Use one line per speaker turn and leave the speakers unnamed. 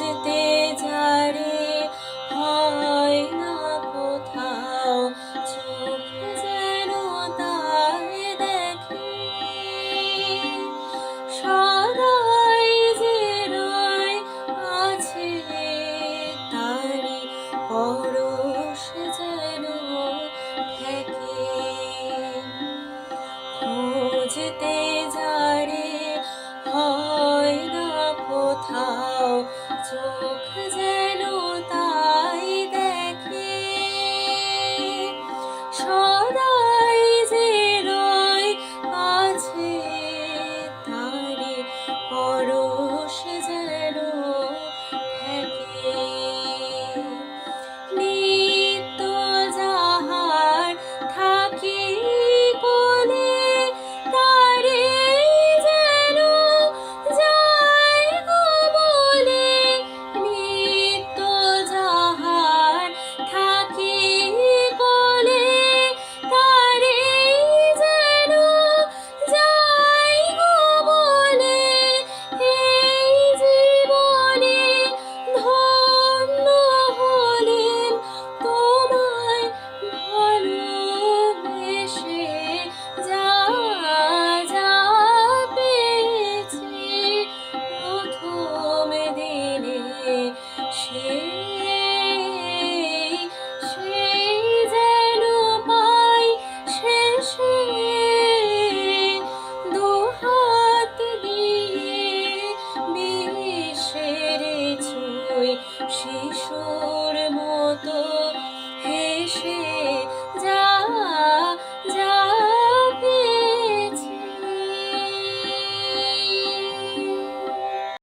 খুঁজতে যারে হয় না কোথাও। চোখ যেন তাই দেখে, সদাই যে রয় আছে তারি পরশ যেন থেকে খুঁজতে যারে হয় না কোথাও চোখ শিশুর মতো হেসে